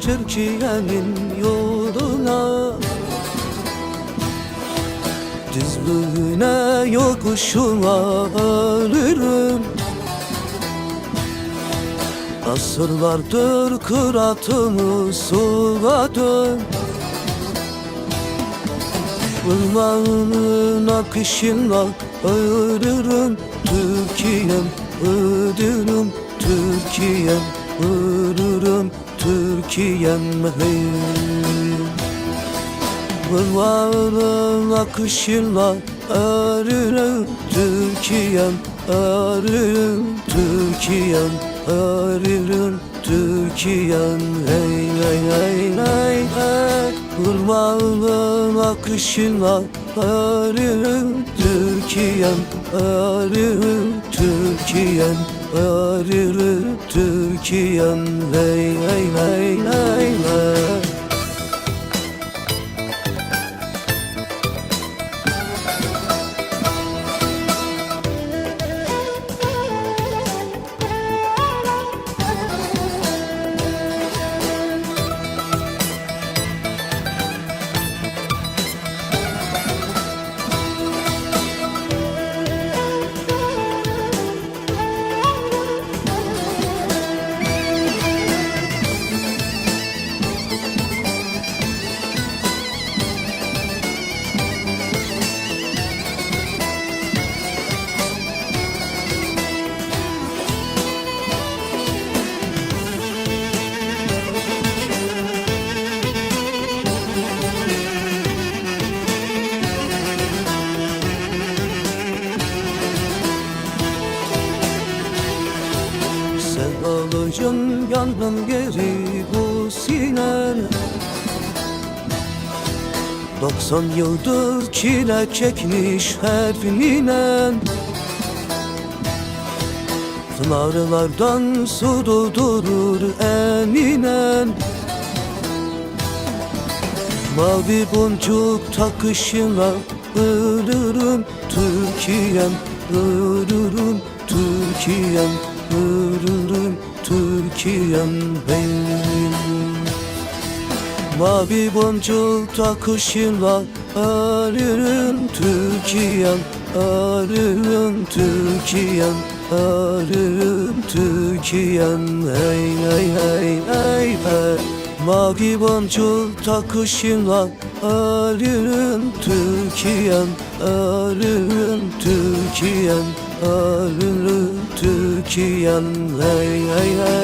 Türkiye'nin yoluna. Düzlüğüne yokuşuna ölürüm. Asırlardır kıratımı suladım Irmağının akışına ölürüm. Türkiye'm ölürüm Türkiye'm ölürüm Türkiye'm hey. Irmağının akışına ölürüm Türkiye'm ölürüm Türkiye'm ölürüm Türkiye'm hey hey hey hey hey. Irmağının akışına ölürüm Türkiye'm ölürüm Türkiye'm ölürüm Türkiye'm hey hey hey hey hey Alacağım yandan geri bu sinen 90 yıldır çile çekmiş her ninen Pınarlardan su doldurur eninen Mavi boncuk takışına ölürüm Türkiye'm ölürüm Türkiye'm ölürüm Türkiye'm benim. Mavi boncuk takışına ölürüm Türkiye'm ölürüm Türkiye'm ölürüm Türkiye'm. Hey hey hey hey hey. Mavi boncuk takışına ölürüm Türkiye'm ölürüm Türkiye'm ölürüm Türkiye'm. Hey hey hey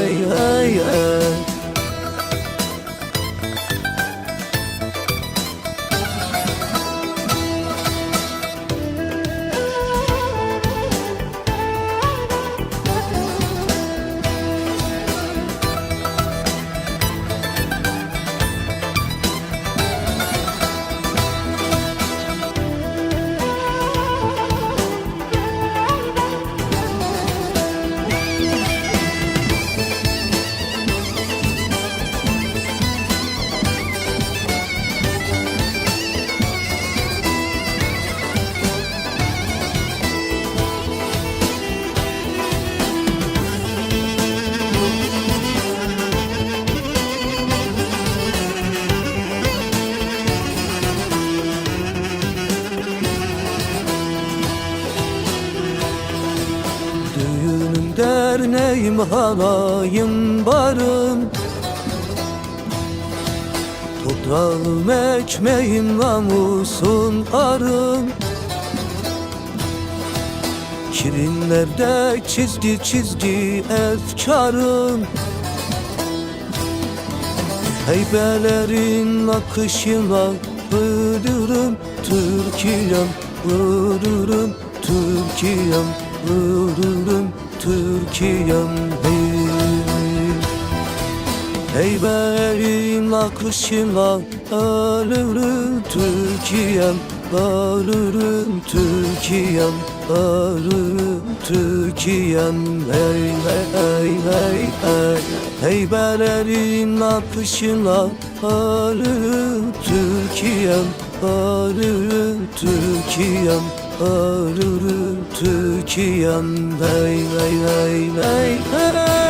Derneğim halayım barım. Toprağım ekmeğim namusun arım. Kirinlerde çizdi çizdi efkarım. Heybelerin akışına ölürüm Türkiye'm ölürüm Türkiye'm ölürüm Türkiye'm hey. Heybelerin akışına ölürüm Türkiye'm ölürüm Türkiye'm ölürüm Türkiye'm. Hey hey hey hey hey. Heybelerin akışına ölürüm Türkiye'm ölürüm Türkiye'm ölürüm Türkiye'm hey hey hey hey hey